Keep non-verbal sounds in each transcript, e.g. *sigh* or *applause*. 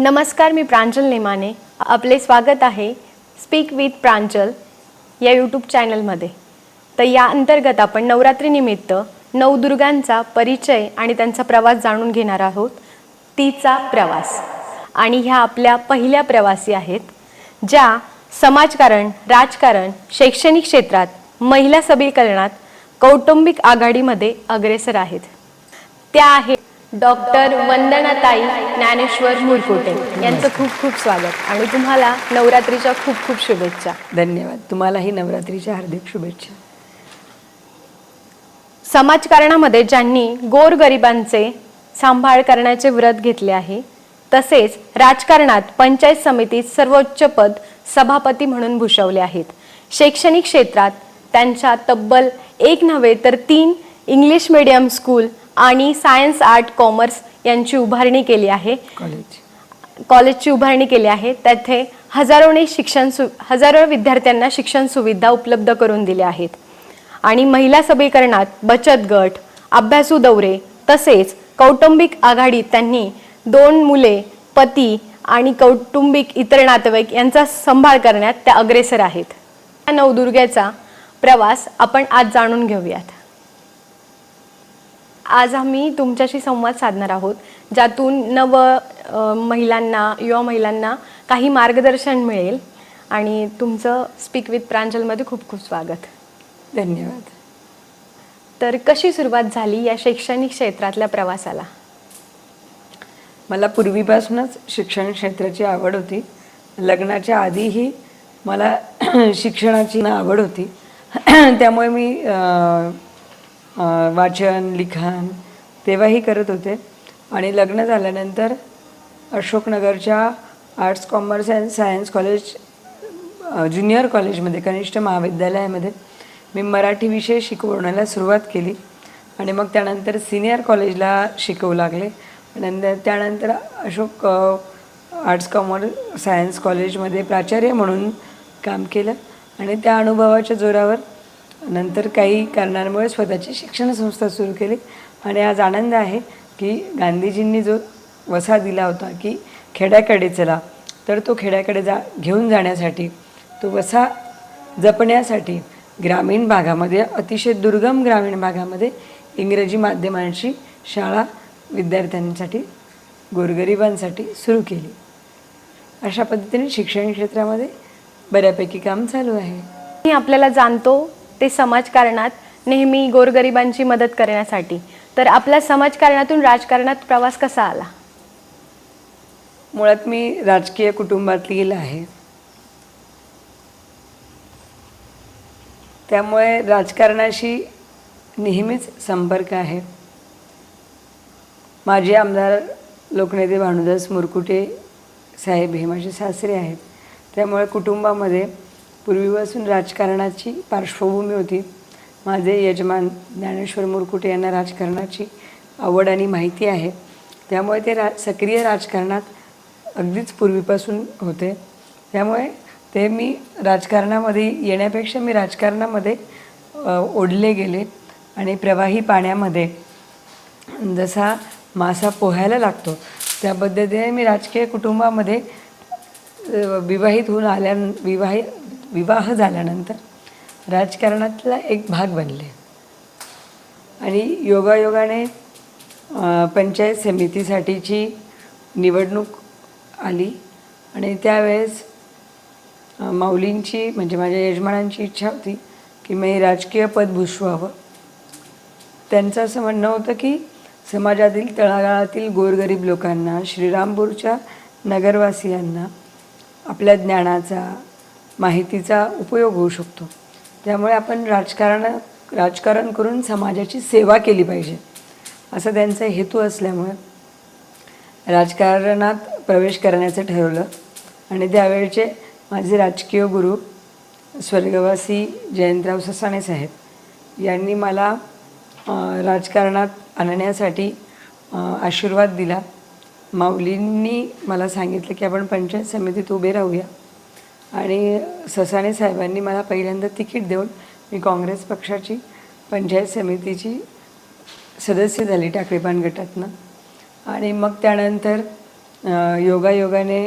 नमस्कार मी प्रांजल नेमाने. आपले स्वागत आहे स्पीक विथ प्रांजल या यूट्यूब चॅनलमध्ये तर या अंतर्गत आपण नवरात्रीनिमित्त नवदुर्गांचा परिचय आणि त्यांचा प्रवास जाणून घेणार आहोत. तिचा प्रवास. आणि ह्या आपल्या पहिल्या प्रवासी आहेत ज्या समाजकारण राजकारण शैक्षणिक क्षेत्रात महिला सबलीकरणात कौटुंबिक आघाडीमध्ये अग्रेसर आहेत. त्या आहेत डॉक्टर वंदनाताई ज्ञानेश्वर मुरकुटे यांचं खूप खूप स्वागत. आणि तुम्हाला नवरात्रीच्या खूप खूप शुभेच्छा. धन्यवाद. तुम्हालाही नवरात्रीच्या हार्दिक शुभेच्छा. समाजकारणामध्ये ज्यांनी गोरगरिबांचे सांभाळ करण्याचे व्रत घेतले आहे तसेच राजकारणात पंचायत समितीत सर्वोच्च पद सभापती म्हणून भूषवले आहेत. शैक्षणिक क्षेत्रात त्यांच्या तब्बल एक नव्हे तर तीन इंग्लिश मीडियम स्कूल आणि सायन्स आर्ट कॉमर्स यांची उभारणी केली आहे. कॉलेज. कॉलेजची उभारणी केली आहे. तेथे हजारोने शिक्षण सु हजारो विद्यार्थ्यांना शिक्षण सुविधा उपलब्ध करून दिल्या आहेत. आणि महिला सबलीकरणात बचत गट अभ्यासू दौरे तसेच कौटुंबिक आघाडीत त्यांनी दोन मुले पती आणि कौटुंबिक इतर नातेवाईक यांचा सांभाळ करण्यात त्या अग्रेसर आहेत. या नवदुर्गेचा प्रवास आपण आज जाणून घेऊयात. आज आम्ही तुमच्याशी संवाद साधणार आहोत ज्यातून नव महिलांना युवा महिलांना काही मार्गदर्शन मिळेल. आणि तुमचं स्पीक विथ प्रांजलमध्ये खूप खूप स्वागत. धन्यवाद. तर कशी सुरुवात झाली या शैक्षणिक क्षेत्रातल्या प्रवासाला? मला पूर्वीपासूनच शिक्षण क्षेत्राची आवड होती. लग्नाच्या आधीही मला *clears throat* शिक्षणाची आवड होती. *clears throat* त्यामुळे मी वाचन लिखाण तेव्हाही करत होते. आणि लग्न झाल्यानंतर अशोकनगरच्या arts commerce and science college junior कॉलेजमध्ये कनिष्ठ महाविद्यालयामध्ये मी मराठी विषय शिकवण्याला सुरुवात केली. आणि मग त्यानंतर सिनियर कॉलेजला शिकवू लागले. नंतर त्यानंतर अशोक आर्ट्स कॉमर्स सायन्स कॉलेजमध्ये प्राचार्य म्हणून काम केलं. आणि त्या अनुभवाच्या जोरावर नंतर काही कारणांमुळे स्वतःची शिक्षण संस्था सुरू केली. आणि आज आनंद आहे की गांधीजींनी जो वसा दिला होता की खेड्याकडे चला तर तो खेड्याकडे जा घेऊन जाण्यासाठी तो वसा जपण्यासाठी ग्रामीण भागामध्ये अतिशय दुर्गम ग्रामीण भागामध्ये इंग्रजी माध्यमांची शाळा विद्यार्थ्यांसाठी गोरगरिबांसाठी सुरू केली. अशा पद्धतीने शिक्षण क्षेत्रामध्ये बऱ्यापैकी काम चालू आहे. मी आपल्याला जाणतो ते समाजकारणात नेहमी गोरगरिबांची मदत करण्यासाठी. तर आपल्या समाजकारणातून राजकारणात प्रवास कसा आला? मुळात मी राजकीय कुटुंबातील आहे. त्यामुळे राजकारणाशी नेहमीच संपर्क आहे. माझे आमदार लोकनेते भानुदास मुरकुटे साहेब हे माझे सासरे आहेत. त्यामुळे कुटुंबामध्ये पूर्वीपासून राजकारणाची पार्श्वभूमी होती. माझे यजमान ज्ञानेश्वर मुरकुटे यांना राजकारणाची आवड आणि माहिती आहे. त्यामुळे ते रा सक्रिय राजकारणात अगदीच पूर्वीपासून होते. त्यामुळे ते मी राजकारणामध्ये येण्यापेक्षा मी राजकारणामध्ये ओढले गेले आणि प्रवाही पाण्यामध्ये जसा मासा पोहायला लागतो त्या पद्धतीने मी राजकीय कुटुंबामध्ये विवाहित होऊन आल्या विवाहित विवाह झाल्यानंतर राजकारणातला एक भाग बनले. आणि योगायोगाने पंचायत समितीसाठीची निवडणूक आली आणि त्यावेळेस माऊलींची म्हणजे माझ्या यजमानांची इच्छा होती की मी राजकीय पद भूषवावं. त्यांचं असं म्हणणं होतं की समाजातील तळागाळातील गोरगरीब लोकांना श्रीरामपूरच्या नगरवासियांना आपल्या ज्ञानाचा माहितीचा उपयोग होऊ शकतो. त्यामुळे आपण राजकारण राजकारण करून समाजाची सेवा केली पाहिजे. असा त्यांचा हेतू असल्यामुळे राजकारणात प्रवेश करण्याचं ठरवलं. आणि त्यावेळचे माझे राजकीय गुरु स्वर्गवासी जयंतराव ससाणे साहेब यांनी मला राजकारणात आणण्यासाठी आशीर्वाद दिला. माऊलींनी मला सांगितलं की आपण पंचायत समितीत उभे राहूया. आणि ससाणे साहेबांनी मला पहिल्यांदा तिकीट देऊन मी काँग्रेस पक्षाची पंचायत समितीची सदस्य झाली टाकळीपान गटातनं. आणि मग त्यानंतर योगायोगाने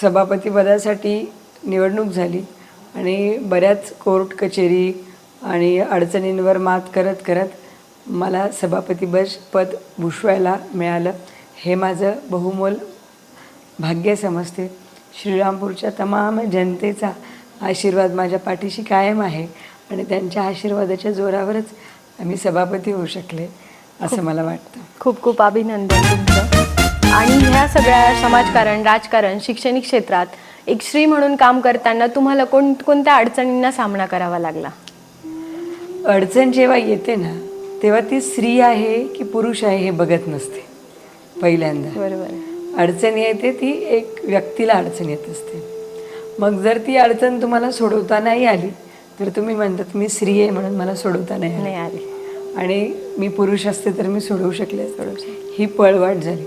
सभापतीपदासाठी निवडणूक झाली आणि बऱ्याच कोर्ट कचेरी आणि अडचणींवर मात करत करत मला सभापती बस पद भूषवायला मिळालं. हे माझं बहुमोल भाग्य समजते. श्रीरामपूरच्या तमाम जनतेचा आशीर्वाद माझ्या पाठीशी कायम आहे आणि त्यांच्या आशीर्वादाच्या जोरावरच आम्ही सभापती होऊ शकले असं मला वाटतं. खूप खूप अभिनंदन तुमचं. आणि ह्या सगळ्या समाजकारण राजकारण शैक्षणिक क्षेत्रात एक स्त्री म्हणून काम करताना तुम्हाला कोण कोणत्या अडचणींना सामना करावा लागला? अडचण जेव्हा येते ना तेव्हा ती स्त्री आहे की पुरुष आहे हे बघत नसते पहिल्यांदा. बरोबर. अडचण येते ती एक व्यक्तीला अडचण येत असते. मग जर ती अडचण तुम्हाला सोडवता नाही आली तर तुम्ही म्हणतात मी स्त्री आहे म्हणून मला सोडवता नाही आली. आणि मी पुरुष असते तर मी सोडवू शकले सोडवू शकले ही पळवाट झाली.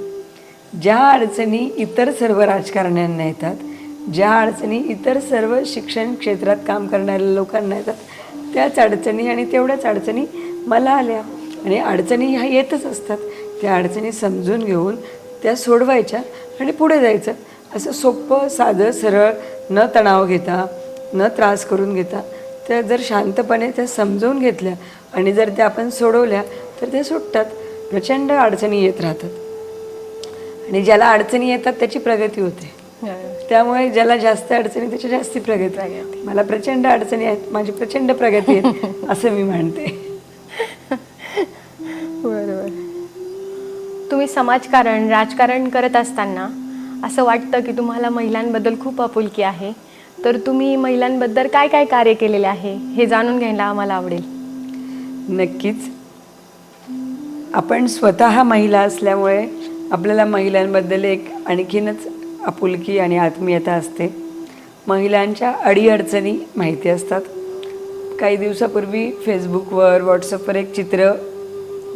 ज्या अडचणी इतर सर्व राजकारण्यांना येतात ज्या अडचणी इतर सर्व शिक्षण क्षेत्रात काम करणाऱ्या लोकांना येतात त्याच अडचणी आणि तेवढ्याच अडचणी मला आल्या. आणि अडचणी ह्या येतच असतात. त्या अडचणी समजून घेऊन त्या सोडवायच्या आणि पुढे जायचं. असं सोपं साधं सरळ न तणाव घेता न त्रास करून घेता त्या जर शांतपणे त्या समजवून घेतल्या आणि जर त्या आपण सोडवल्या तर त्या सुटतात. प्रचंड अडचणी येत राहतात. आणि ज्याला अडचणी येतात त्याची प्रगती होते. त्यामुळे ज्याला जास्त अडचणी त्याची जास्ती प्रगती. मला प्रचंड अडचणी आहेत माझी प्रचंड प्रगती आहे *laughs* असं मी म्हणते समाजकारण राजकारण करत असताना असं वाटतं की तुम्हाला महिलांबद्दल खूप आपुलकी आहे. तर तुम्ही महिलांबद्दल काय काय कार्य केलेले आहे हे जाणून घ्यायला आम्हाला आवडेल. नक्कीच. आपण स्वतः महिला असल्यामुळे आपल्याला महिलांबद्दल एक आणखीनच आपुलकी आणि आत्मीयता असते. महिलांच्या अडीअडचणी माहिती असतात. काही दिवसापूर्वी फेसबुकवर व्हॉट्सअपवर एक चित्र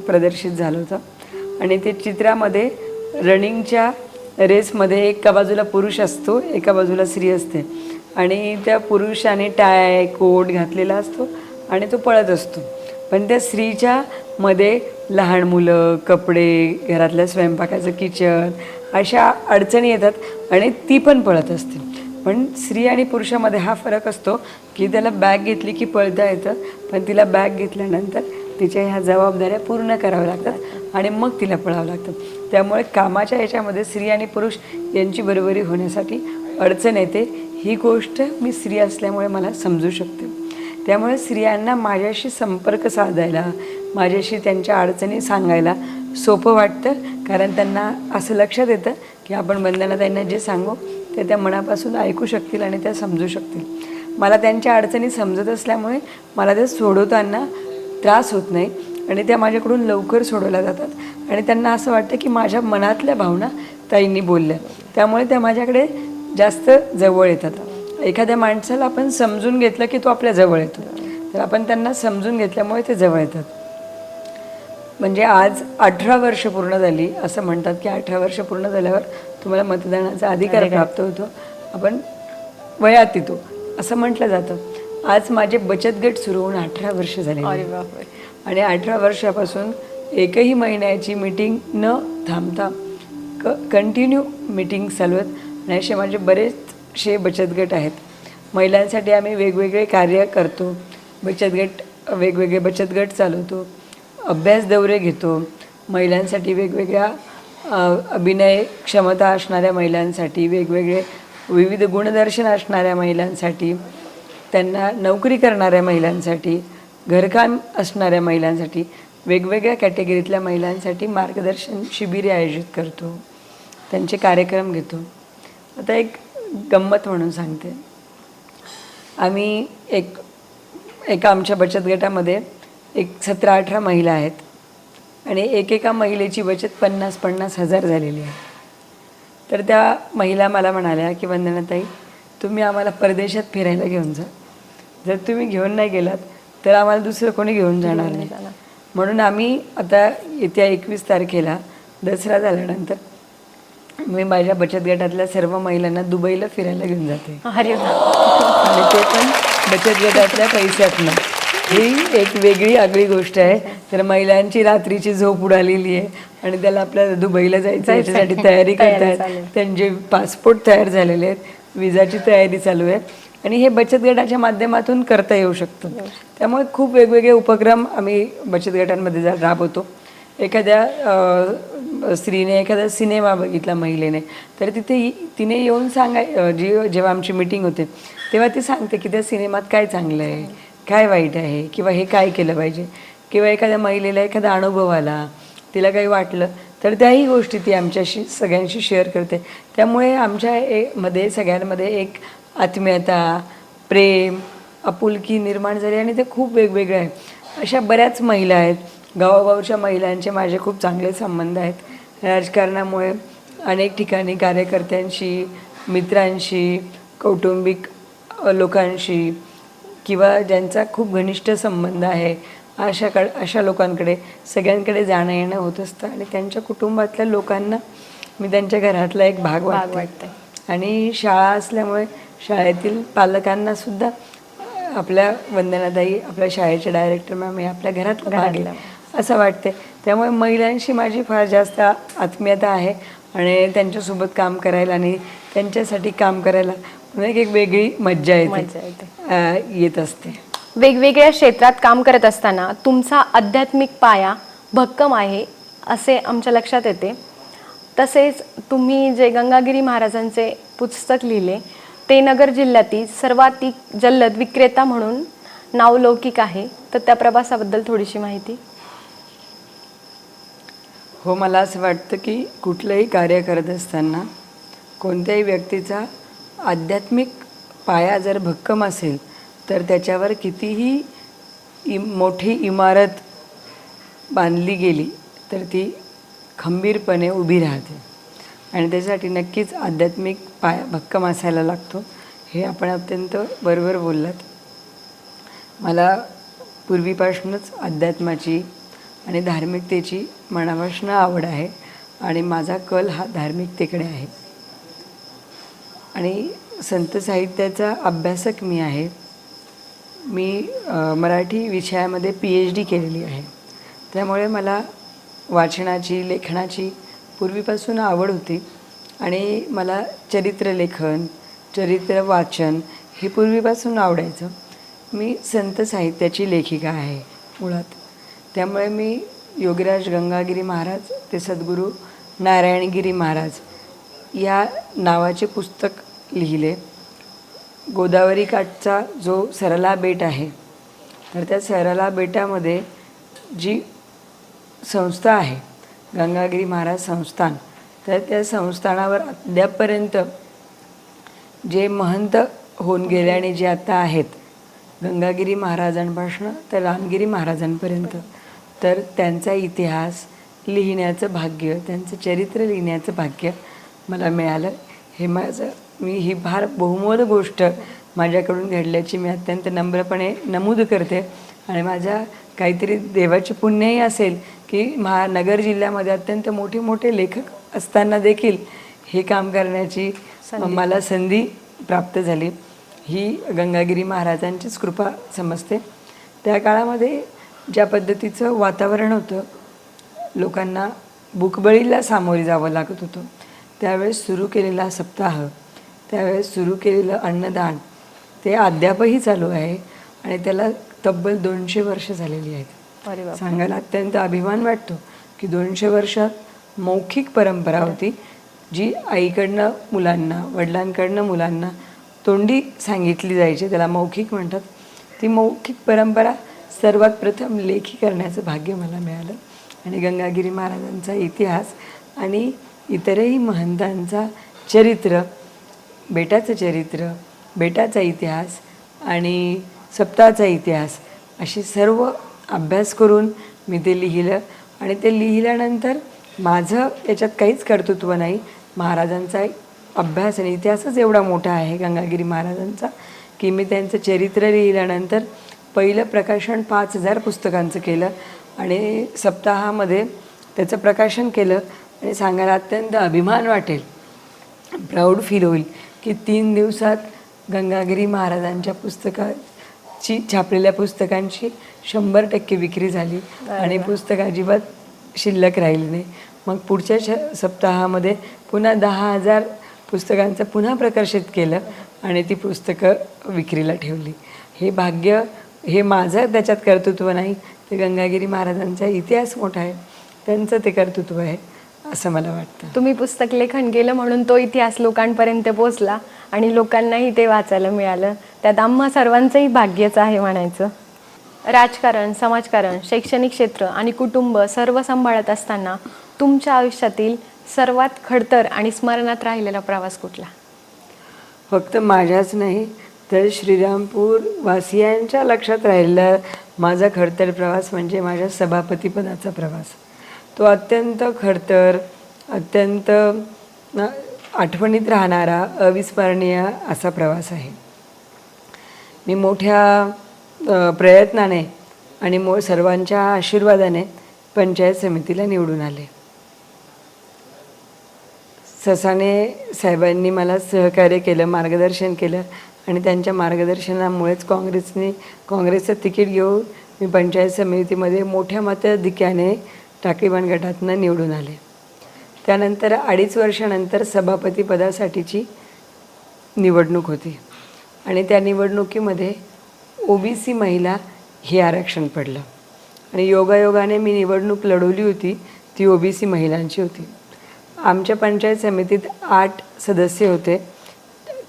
प्रदर्शित झालं होतं. आणि ते चित्रामध्ये रनिंगच्या रेसमध्ये एका बाजूला पुरुष असतो एका बाजूला स्त्री असते. आणि त्या पुरुषाने टाय कोट घातलेला असतो आणि तो पळत असतो. पण त्या स्त्रीच्या मध्ये लहान मुलं कपडे घरातल्या स्वयंपाकाचं किचन अशा अडचणी येतात आणि ती पण पळत असते. पण स्त्री आणि पुरुषामध्ये हा फरक असतो की त्याला बॅग घेतली की पळता येतं पण तिला बॅग घेतल्यानंतर तिच्या ह्या जबाबदाऱ्या पूर्ण कराव्या लागतात. आणि मग तिला पळावं लागतं. त्यामुळे कामाच्या याच्यामध्ये स्त्री आणि पुरुष यांची बरोबरी होण्यासाठी अडचण येते. ही गोष्ट मी स्त्री असल्यामुळे मला समजू शकते. त्यामुळे स्त्रियांना माझ्याशी संपर्क साधायला माझ्याशी त्यांच्या अडचणी सांगायला सोपं वाटतं. कारण त्यांना असं लक्षात येतं की आपण बंधना त्यांना जे सांगू ते त्या मनापासून ऐकू शकतील आणि त्या समजू शकतील. मला त्यांच्या अडचणी समजत असल्यामुळे मला ते सोडवताना त्रास होत नाही. आणि त्या माझ्याकडून लवकर सोडवल्या जातात. आणि त्यांना असं वाटतं की माझ्या मनातल्या भावना ताईंनी बोलल्या. त्यामुळे त्या माझ्याकडे जास्त जवळ येतात. एखाद्या माणसाला आपण समजून घेतलं की तो आपल्या जवळ येतो. तर आपण त्यांना समजून घेतल्यामुळे ते जवळ येतात. म्हणजे आज अठरा वर्ष पूर्ण झाली असं म्हणतात की अठरा वर्ष पूर्ण झाल्यावर तुम्हाला मतदानाचा अधिकार प्राप्त होतो. आपण वयात येतो असं म्हटलं जातं. आज माझे बचत गट सुरू होऊन अठरा वर्ष झाले आणि अठरा वर्षापासून एकही महिन्याची मीटिंग न थांबता क कंटिन्यू मीटिंग चालवत आणि असे माझे बरेचसे बचत गट आहेत. महिलांसाठी आम्ही वेगवेगळे कार्य करतो. बचत गट वेगवेगळे बचत गट चालवतो. अभ्यास दौरे घेतो. महिलांसाठी वेगवेगळ्या अभिनय क्षमता असणाऱ्या महिलांसाठी वेगवेगळे विविध गुणदर्शन असणाऱ्या महिलांसाठी त्यांना नोकरी करणाऱ्या महिलांसाठी घरकाम असणाऱ्या महिलांसाठी वेगवेगळ्या कॅटेगरीतल्या महिलांसाठी मार्गदर्शन शिबिरे आयोजित करतो. त्यांचे कार्यक्रम घेतो. आता एक गंमत म्हणून सांगते. आम्ही एक एका आमच्या बचत गटामध्ये एक सतरा अठरा महिला आहेत आणि एकेका महिलेची बचत पन्नास पन्नास हजार झालेली आहे. तर त्या महिला मला म्हणाल्या की वंदनाताई तुम्ही आम्हाला परदेशात फिरायला घेऊन जा. जर तुम्ही घेऊन नाही गेलात तर आम्हाला दुसरं कोणी घेऊन जाणार नाही. म्हणून आम्ही आता येत्या एकवीस तारखेला दसरा झाल्यानंतर मी माझ्या बचत गटातल्या सर्व महिलांना दुबईला फिरायला घेऊन जाते. अरे. आणि ते पण बचत गटातल्या पैशातनं. ही एक वेगळी आगळी गोष्ट आहे. तर महिलांची रात्रीची झोप उडालेली आहे आणि त्याला आपल्या दुबईला जायचं. याच्यासाठी तयारी करतायत. त्यांचे पासपोर्ट तयार झालेले आहेत. विजाची तयारी चालू आहे. आणि हे बचत गटाच्या माध्यमातून करता येऊ शकतं. त्यामुळे खूप वेगवेगळे उपक्रम आम्ही बचत गटांमध्ये राबवतो. एखाद्या स्त्रीने एखादा सिनेमा बघितला महिलेने तर तिथे तिने येऊन सांगाय जी जेव्हा आमची मीटिंग होते तेव्हा ती सांगते की त्या सिनेमात काय चांगलं आहे काय वाईट आहे किंवा हे काय केलं पाहिजे किंवा एखाद्या महिलेला एखादा अनुभव आला तिला काही वाटलं तर त्याही गोष्टी ती आमच्याशी सगळ्यांशी शेअर करते. त्यामुळे आमच्या ए मध्ये सगळ्यांमध्ये एक आत्मीयता प्रेम आपुलकी निर्माण झाली आणि ते खूप वेगवेगळे आहे अशा बऱ्याच महिला आहेत. गावागावच्या महिलांचे माझे खूप चांगले संबंध आहेत. राजकारणामुळे अनेक ठिकाणी कार्यकर्त्यांशी मित्रांशी कौटुंबिक लोकांशी किंवा ज्यांचा खूप घनिष्ठ संबंध आहे अशाकडे अशा लोकांकडे सगळ्यांकडे जाणं येणं होत असतं आणि त्यांच्या कुटुंबातल्या लोकांना मी त्यांच्या घरातला एक भाग वाटते. वाटते आणि शाळा असल्यामुळे शाळेतील पालकांना सुद्धा आपल्या वंदनाताई आपल्या शाळेचे डायरेक्टर मॅम हे आपल्या घरातला भाग आहे असं वाटते त्यामुळे महिलांशी माझी फार जास्त आत्मीयता आहे आणि त्यांच्यासोबत काम करायला आणि त्यांच्यासाठी काम करायला एक एक वेगळी मज्जा येते. येत असते. वेगवेगळ्या क्षेत्रात काम करत असताना तुमचा आध्यात्मिक पाया भक्कम आहे असे आमच्या लक्षात येते. तसेच तुम्ही जे गंगागिरी महाराजांचे पुस्तक लिहिले ते नगर जिल्ह्यातील सर्वाधिक जल्लद विक्रेता म्हणून नावलौकिक आहे. तर त्या प्रवासाबद्दल थोडीशी माहिती. हो मला असं वाटतं की कुठलंही कार्य करत असताना कोणत्याही व्यक्तीचा आध्यात्मिक पाया जर भक्कम असेल तर त्याच्यावर कितीही इम मोठी इमारत बांधली गेली तर ती खंबीरपणे उभी राहते. आणि त्याच्यासाठी नक्कीच आध्यात्मिक पाया भक्कम असायला लागतो. हे आपण अत्यंत बरोबर बोललात. मला पूर्वीपासूनच अध्यात्माची आणि धार्मिकतेची मनापासून आवड आहे आणि माझा कल हा धार्मिकतेकडे आहे. आणि संत साहित्याचा अभ्यासक मी आहे. मी मराठी विषयामध्ये पी एच डी केलेली आहे. त्यामुळे मला वाचनाची लेखनाची पूर्वीपासून आवड होती. आणि मला चरित्रलेखन चरित्र वाचन हे पूर्वीपासून आवडायचं. मी संत साहित्याची लेखिका आहे मुळात. त्यामुळे मी योगीराज गंगागिरी महाराज ते सद्गुरू नारायणगिरी महाराज या नावाचे पुस्तक लिहिले. गोदावरी काठचा जो सरला बेट आहे तर त्या सरला बेटामध्ये जी संस्था आहे गंगागिरी महाराज संस्थान. तर त्या संस्थानावर अद्यापपर्यंत जे महंत होऊन गेले आणि जे आता आहेत गंगागिरी महाराजांपासून तर रामगिरी महाराजांपर्यंत तर त्यांचा इतिहास लिहिण्याचं भाग्य त्यांचं चरित्र लिहिण्याचं भाग्य मला मिळालं. हे माझं मी ही फार बहुमोल गोष्ट माझ्याकडून घडल्याची मी अत्यंत नम्रपणे नमूद करते. आणि माझ्या काहीतरी देवाचे पुण्यही असेल की महा नगर जिल्ह्यामध्ये अत्यंत मोठे मोठे लेखक असताना देखील हे काम करण्याची मला संधी प्राप्त झाली. ही गंगागिरी महाराजांचीच कृपा समजते. त्या काळामध्ये ज्या पद्धतीचं वातावरण होतं लोकांना बुकबळीला सामोरे जावं लागत होतं. त्यावेळेस सुरू केलेला सप्ताह त्यावेळेस सुरू केलेलं अन्नदान ते अद्यापही चालू आहे आणि त्याला तब्बल दोनशे वर्ष झालेली आहेत. अरे बाप सांगायला अत्यंत अभिमान वाटतो की दोनशे वर्षात मौखिक परंपरा होती जी आईकडनं मुलांना वडिलांकडनं मुलांना तोंडी सांगितली जायची त्याला मौखिक म्हणतात. ती मौखिक परंपरा सर्वात प्रथम लेखी करण्याचं भाग्य मला मिळालं. आणि गंगागिरी महाराजांचा इतिहास आणि इतरही महंतांचा चरित्र बेटाचं चरित्र बेटाचा इतिहास आणि सप्ताहाचा इतिहास अशी सर्व अभ्यास करून मी ते लिहिलं. आणि ते लिहिल्यानंतर माझं याच्यात काहीच कर्तृत्व नाही. महाराजांचा अभ्यास आणि इतिहासच एवढा मोठा आहे गंगागिरी महाराजांचा की मी त्यांचं चरित्र लिहिल्यानंतर पहिलं प्रकाशन पाच हजार पुस्तकांचं केलं आणि सप्ताहामध्ये त्याचं प्रकाशन केलं. आणि सांगायला अत्यंत अभिमान वाटेल प्राऊड फील होईल की तीन दिवसात गंगागिरी महाराजांच्या पुस्तकाची छापलेल्या पुस्तकांची शंभर टक्के विक्री झाली आणि पुस्तक अजिबात शिल्लक राहिली नाही. मग पुढच्या श सप्ताहामध्ये पुन्हा दहा हजार पुस्तकांचं पुन्हा प्रकाशित केलं आणि ती पुस्तकं विक्रीला ठेवली. हे भाग्य हे माझं त्याच्यात कर्तृत्व नाही. ते गंगागिरी महाराजांचा इतिहास मोठा आहे. त्यांचं ते कर्तृत्व आहे असं मला वाटतं. तुम्ही पुस्तक लेखन केलं म्हणून तो इतिहास लोकांपर्यंत पोहोचला आणि लोकांनाही ते वाचायला मिळालं. त्यात आम्हा सर्वांचंही भाग्यच आहे म्हणायचं. राजकारण समाजकारण शैक्षणिक क्षेत्र आणि कुटुंब सर्व सांभाळत असताना तुमच्या आयुष्यातील सर्वात खडतर आणि स्मरणात राहिलेला प्रवास कुठला? फक्त माझ्याच नाही तर श्रीरामपूर वासियांच्या लक्षात राहिलेला माझा खडतर प्रवास म्हणजे माझ्या सभापतीपदाचा प्रवास. तो अत्यंत खडतर अत्यंत आठवणीत राहणारा अविस्मरणीय असा प्रवास आहे. मी मोठ्या प्रयत्नाने आणि मो सर्वांच्या आशीर्वादाने पंचायत समितीला निवडून आले. ससाने साहेबांनी मला सहकार्य केलं मार्गदर्शन केलं आणि त्यांच्या मार्गदर्शनामुळेच काँग्रेसने काँग्रेसचं तिकीट घेऊन मी पंचायत समितीमध्ये मोठ्या मताधिक्याने टाकीबाण गटातनं निवडून आले. त्यानंतर अडीच वर्षानंतर सभापतीपदासाठीची निवडणूक होती आणि त्या निवडणुकीमध्ये ओबीसी महिला हे आरक्षण पडलं. आणि योगायोगाने मी निवडणूक लढवली होती ती ओबीसी महिलांची होती. आमच्या पंचायत समितीत आठ सदस्य होते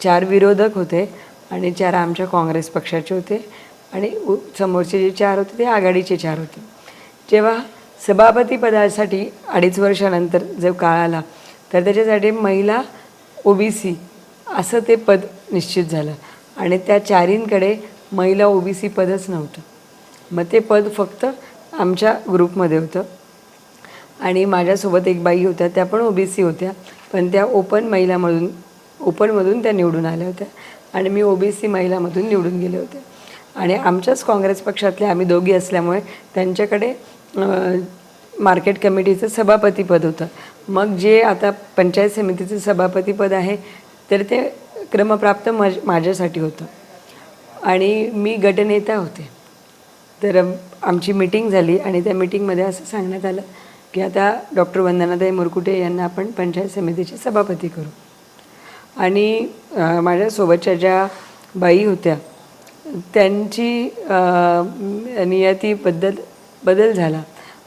चार विरोधक होते आणि चार आमच्या काँग्रेस पक्षाचे होते आणि उ- समोरचे जे चार होते ते आघाडीचे चार होते. जेव्हा सभापती पदासाठी अडीच वर्षानंतर जो काळ आला तर त्याच्यासाठी महिला ओबीसी असं ते पद निश्चित झालं. आणि त्या चारींकडे महिला ओबीसी पदच नव्हतं. मग ते पद फक्त आमच्या ग्रुपमध्ये होतं. आणि माझ्यासोबत एक बाई होत्या त्या पण ओबीसी होत्या. पण त्या ओपन महिलामधून ओपनमधून त्या निवडून आल्या होत्या. आणि मी ओबीसी महिलामधून निवडून गेले होते. आणि आमच्याच काँग्रेस पक्षातले आम्ही दोघी असल्यामुळे त्यांच्याकडे मार्केट कमिटीचं सभापतीपद होतं. मग जे आता पंचायत समितीचं सभापतीपद आहे तर ते क्रमप्राप्त मज माझ्यासाठी होतं. आणि मी गटनेता होते. तर आमची मीटिंग झाली आणि त्या मीटिंगमध्ये असं सांगण्यात आलं की आता डॉक्टर वंदनाताई मुरकुटे यांना आपण पंचायत समितीचे सभापती करू. आणि माझ्यासोबतच्या ज्या बाई होत्या त्यांची नियतीबद्दल बदल झाला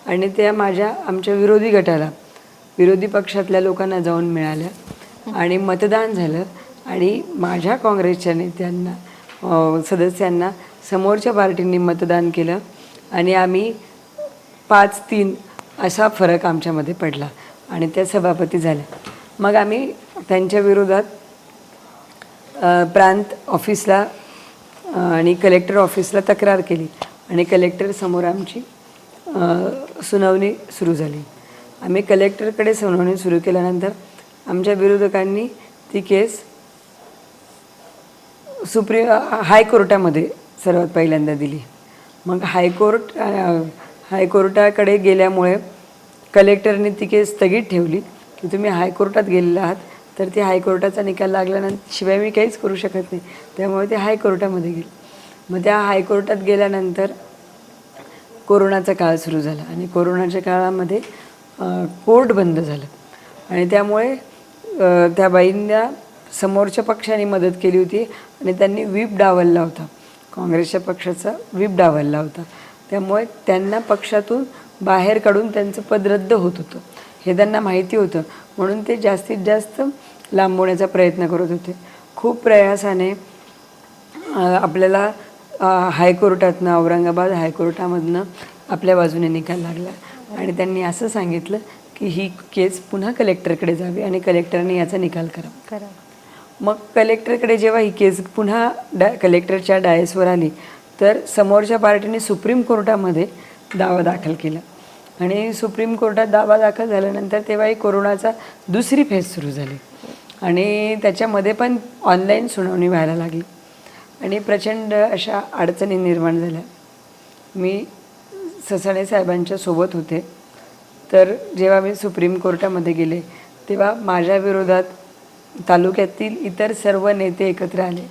आणि त्या माझ्या आमच्या विरोधी गटाला विरोधी पक्षातल्या लोकांना जाऊन मिळाल्या आणि मतदान झालं आणि माझ्या काँग्रेसच्या नेत्यांना सदस्यांना समोरच्या पार्टींनी मतदान केलं आणि आम्ही पाच तीन असा फरक आमच्यामध्ये पडला आणि त्या सभापती झाल्या. मग आम्ही त्यांच्या विरोधात प्रांत ऑफिसला आणि कलेक्टर ऑफिसला तक्रार केली आणि कलेक्टर समोर आमची सुनावणी सुरू झाली. आम्ही कलेक्टरकडे सुनावणी सुरू केल्यानंतर आमच्या विरोधकांनी ती केस सुप्रीम हायकोर्टामध्ये सर्वात पहिल्यांदा दिली. मग हायकोर्ट हायकोर्टाकडे गेल्यामुळे कलेक्टरने ती केस स्थगित ठेवली की तुम्ही हायकोर्टात गेलेला आहात तर ते हायकोर्टाचा निकाल लागल्यानंतर शिवाय मी काहीच करू शकत नाही. त्यामुळे ते हायकोर्टामध्ये गेले. मग त्या हायकोर्टात गेल्यानंतर कोरोनाचा काळ सुरू झाला आणि कोरोनाच्या काळामध्ये कोर्ट बंद झालं. आणि त्यामुळे त्या बाईंना समोरच्या पक्षाने मदत केली होती. आणि त्यांनी व्हीप डावलला होता. काँग्रेसच्या पक्षाचा व्हीप डावलला होता. त्यामुळे त्यांना पक्षातून बाहेर काढून त्यांचं पद रद्द होत होतं. हे त्यांना माहिती होतं. म्हणून ते जास्तीत जास्त लांबवण्याचा प्रयत्न करत होते. खूप प्रयासाने आपल्याला हायकोर्टातनं औरंगाबाद हायकोर्टामधनं आपल्या बाजूने निकाल लागला. आणि त्यांनी असं सांगितलं की ही केस पुन्हा कलेक्टरकडे जावी आणि कलेक्टरने याचा निकाल करावा. करा मग कलेक्टरकडे जेव्हा ही केस पुन्हा डा कलेक्टरच्या डायसवर आली तर समोरच्या पार्टीने सुप्रीम कोर्टामध्ये दावा दाखल केला. आणि सुप्रीम कोर्टात दावा दाखल झाल्यानंतर तेव्हाही कोरोनाचा दुसरी फेज सुरू झाली. आणि त्याच्यामध्ये पण ऑनलाईन सुनावणी व्हायला लागली. आणि प्रचंड अशा अडचणी निर्माण झाल्या. मी ससाणे साहेबांच्या सोबत होते. तर जेव्हा मी सुप्रीम कोर्टामध्ये गेले तेव्हा माझ्या विरोधात तालुक्यातील इतर सर्व नेते एकत्र आले.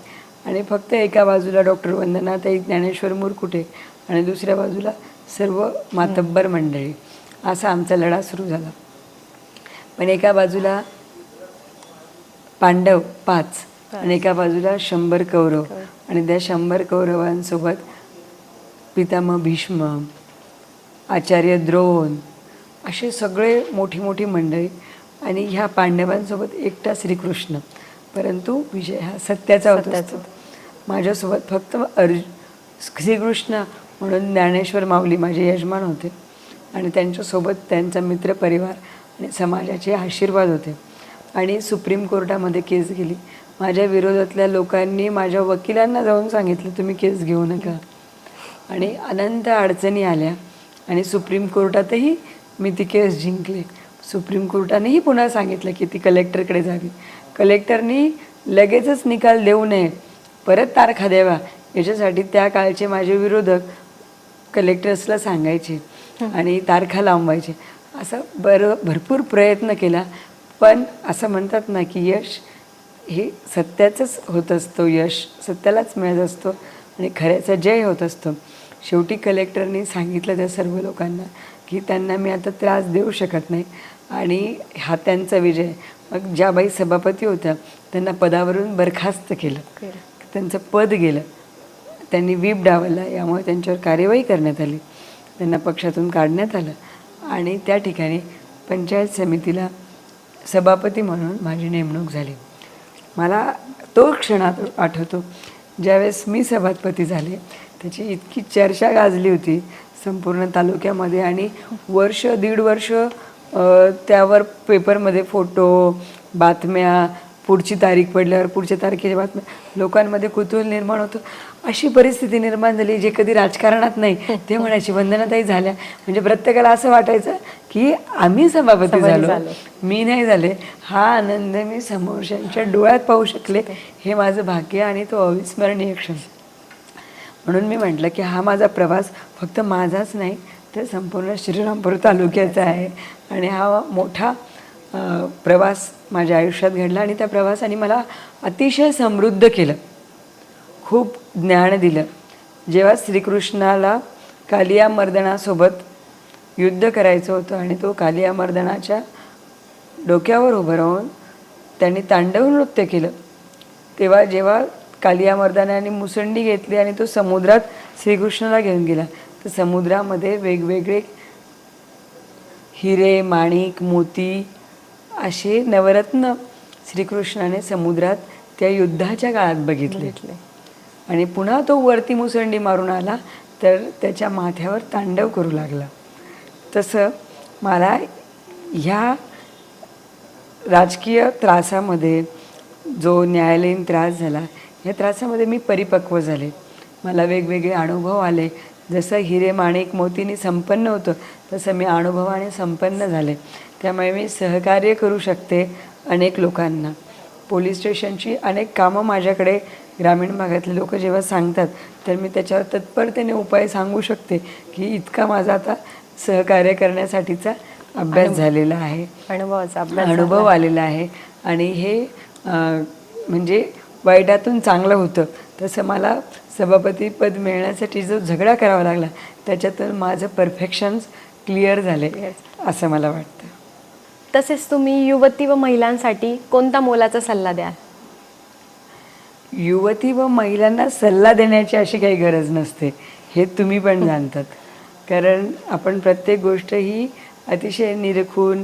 आणि फक्त एका बाजूला डॉक्टर वंदनाताई ज्ञानेश्वर मुरकुटे आणि दुसऱ्या बाजूला सर्व मातब्बर मंडळी. असा आमचा लढा सुरू झाला. पण एका बाजूला पांडव पाच आणि एका बाजूला शंभर कौरव. आणि त्या शंभर कौरवांसोबत पितामह भीष्म आचार्य द्रोण असे सगळे मोठी मोठी मंडळी आणि ह्या पांडवांसोबत एकटा श्रीकृष्ण. परंतु विजय हा सत्याचा होत माझ्यासोबत फक्त अर्ज श्रीकृष्ण म्हणून ज्ञानेश्वर माऊली माझे यजमान होते. आणि त्यांच्यासोबत त्यांचा मित्रपरिवार आणि समाजाचे आशीर्वाद होते. आणि सुप्रीम कोर्टामध्ये केस गेली. माझ्या विरोधातल्या लोकांनी माझ्या वकिलांना जाऊन सांगितलं तुम्ही केस घेऊ नका. आणि अनंत अडचणी आल्या आणि सुप्रीम कोर्टातही मी ती केस जिंकले. सुप्रीम कोर्टानेही पुन्हा सांगितलं की ती कलेक्टरकडे जावी. कलेक्टरनी लगेचच निकाल देऊ नये. परत तारखा द्यावा. याच्यासाठी त्या काळचे माझे विरोधक कलेक्टर्सला सांगायचे आणि तारखा लांबवायचे. असं बरं भरपूर प्रयत्न केला पण असं म्हणतात ना की यश हे सत्याचंच होत असतो. यश सत्यालाच मिळत असतो आणि खऱ्याचा जय होत असतो. शेवटी कलेक्टरनी सांगितलं त्या सर्व लोकांना की त्यांना मी आता त्रास देऊ शकत नाही. आणि हा त्यांचा विजय. मग ज्या बाई सभापती होत्या त्यांना पदावरून बरखास्त केलं. त्यांचं पद गेलं. त्यांनी व्हीप डावलला यामुळे त्यांच्यावर कार्यवाही करण्यात आली. त्यांना पक्षातून काढण्यात आलं. आणि त्या ठिकाणी पंचायत समितीला सभापती म्हणून माझी नेमणूक झाली. मला तो क्षणात आठवतो. ज्यावेळेस मी सभापती झाले त्याची इतकी चर्चा गाजली होती संपूर्ण तालुक्यामध्ये आणि वर्ष दीड वर्ष त्यावर पेपरमध्ये फोटो बातम्या पुढची तारीख पडल्यावर पुढच्या तारखेच्या बातम्या लोकांमध्ये कुतूहल निर्माण होतं. अशी परिस्थिती निर्माण झाली जे कधी राजकारणात नाही ते म्हणायची वंदनाताई झाल्या. म्हणजे प्रत्येकाला असं वाटायचं की आम्ही सभापती झालो. मी नाही झाले. हा आनंद मी समोरच्यांच्या डोळ्यात पाहू शकले. हे माझं भाग्य आणि तो अविस्मरणीय क्षण. म्हणून मी म्हटलं की हा माझा प्रवास फक्त माझाच नाही तर संपूर्ण श्रीरामपूर तालुक्याचा आहे. आणि हा मोठा प्रवास माझ्या आयुष्यात घडला आणि त्या प्रवासाने मला अतिशय समृद्ध केलं. खूप ज्ञान दिलं. जेव्हा श्रीकृष्णाला कालिया मर्दनासोबत युद्ध करायचं होतं आणि तो कालिया मर्दनाच्या डोक्यावर उभं राहून त्यांनी तांडव नृत्य केलं तेव्हा जेव्हा कालिया मर्दानाने मुसंडी घेतली आणि तो समुद्रात श्रीकृष्णाला घेऊन गेला तर समुद्रामध्ये वेगवेगळे हिरे माणिक मोती असे नवरत्न श्रीकृष्णाने समुद्रात त्या युद्धाच्या काळात बघितले. आणि पुन्हा तो वरती मुसंडी मारून आला तर त्याच्या माथ्यावर तांडव करू लागला. तसं मला ह्या राजकीय त्रासामध्ये जो न्यायालयीन त्रास झाला या त्रासामध्ये मी परिपक्व झाले. मला वेगवेगळे अनुभव आले. जसं हिरे माणिक मोतीने संपन्न होतं तसं मी अनुभवाने संपन्न झाले. त्यामुळे मी सहकार्य करू शकते अनेक लोकांना. पोलीस स्टेशनची अनेक कामं माझ्याकडे ग्रामीण भागातले लोक जेव्हा सांगतात तर मी त्याच्यावर तत्परतेने उपाय सांगू शकते की इतका माझा आता सहकार्य करण्यासाठीचा अभ्यास झालेला आहे. अनुभवाचा अनुभव आलेला आहे. आणि हे म्हणजे वाईटातून चांगलं होतं तसं मला सभापतीपद मिळण्यासाठी जो झगडा करावा लागला त्याच्यातून माझं परफेक्शन्स क्लिअर झाले असं मला वाटतं. तसेच तुम्ही युवती व महिलांसाठी कोणता मोलाचा सल्ला द्याल? युवती व महिलांना सल्ला देण्याची अशी काही गरज नसते हे तुम्ही पण जाणतात. कारण आपण प्रत्येक गोष्ट ही अतिशय निरखून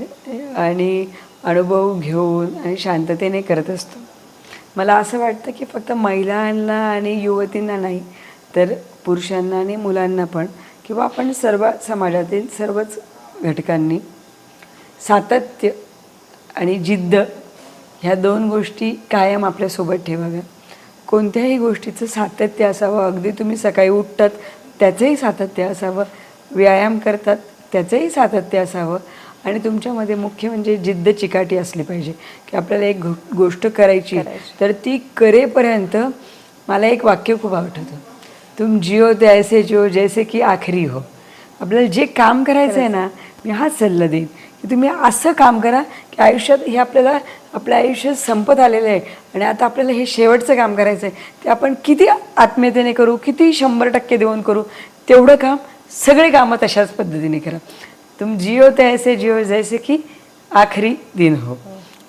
आणि अनुभव घेऊन आणि शांततेने करत असतो. मला असं वाटतं की फक्त महिलांना आणि युवतींना नाही तर पुरुषांना आणि मुलांना पण किंवा आपण सर्व समाजातील सर्वच घटकांनी सातत्य आणि जिद्द ह्या दोन गोष्टी कायम आपल्यासोबत ठेवाव्या. कोणत्याही गोष्टीचं सातत्य असावं अगदी तुम्ही सकाळी उठतात त्याचंही सातत्य असावं व्यायाम करतात त्याचंही सातत्य असावं आणि तुमच्यामध्ये मुख्य म्हणजे जिद्द चिकाटी असली पाहिजे. की आपल्याला एक गोष्ट करायची तर ती करेपर्यंत मला एक वाक्य खूप आवडतं. तुम जिओ ते ऐसे जिओ जैसे की आखरी हो. आपल्याला जे काम करायचं आहे ना मी हाच सल्ला देईन. की तुम्ही असं काम करा की आयुष्यात हे आपल्याला आपलं आयुष्य संपत आलेलं आहे आणि आता आपल्याला हे शेवटचं काम करायचं आहे ते आपण किती आत्मीयतेने करू किती शंभर टक्के देऊन करू तेवढं काम सगळे कामं तशाच पद्धतीने करा. तुम जिओ ते ऐसे जिओ जैसे की आखरी दिन हो.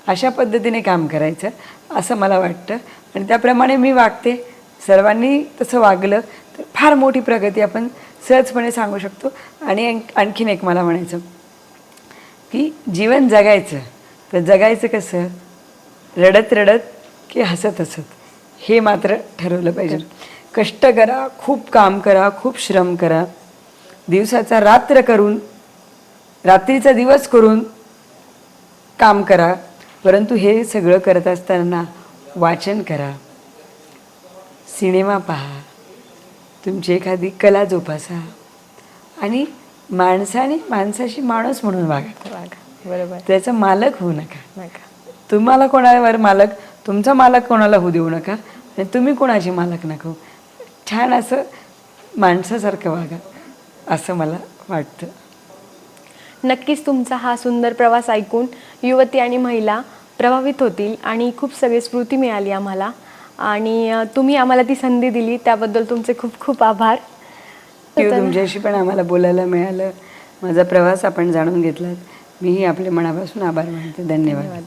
अशा पद्धतीने काम करायचं असं मला वाटतं. आणि त्याप्रमाणे मी वागते. सर्वांनी तसं वागलं तर फार मोठी प्रगती आपण सहजपणे सांगू शकतो. आणि आणख- आणखीन एक मला म्हणायचं की जीवन जगायचं तर जगायचं कसं? रडत रडत की हसत हसत? हे मात्र ठरवलं पाहिजे. कष्ट करा खूप काम करा खूप श्रम करा. दिवसाचा रात्र करून रात्रीचा दिवस करून काम करा परंतु हे सगळं करत असताना वाचन करा सिनेमा पहा तुमची एखादी कला जोपासा आणि माणसाने माणसाशी माणूस म्हणून वागा. वागा बरोबर. त्याचा मालक होऊ नका. नका. तुम्हाला कोणावर मालक तुमचा मालक कोणाला होऊ देऊ नका आणि तुम्ही कोणाची मालक नका. छान असं माणसासारखं वागा असं मला वाटतं. नक्कीच तुमचा हा सुंदर प्रवास ऐकून युवती आणि महिला प्रभावित होतील आणि खूप सगळी स्मृती मिळाली आम्हाला. आणि तुम्ही आम्हाला ती संधी दिली त्याबद्दल तुमचे खूप खूप आभार. तुमच्याशी पण आम्हाला बोलायला मिळालं. माझा प्रवास आपण जाणून घेतलात. मीही आपल्या मनापासून आभार मानते. धन्यवाद.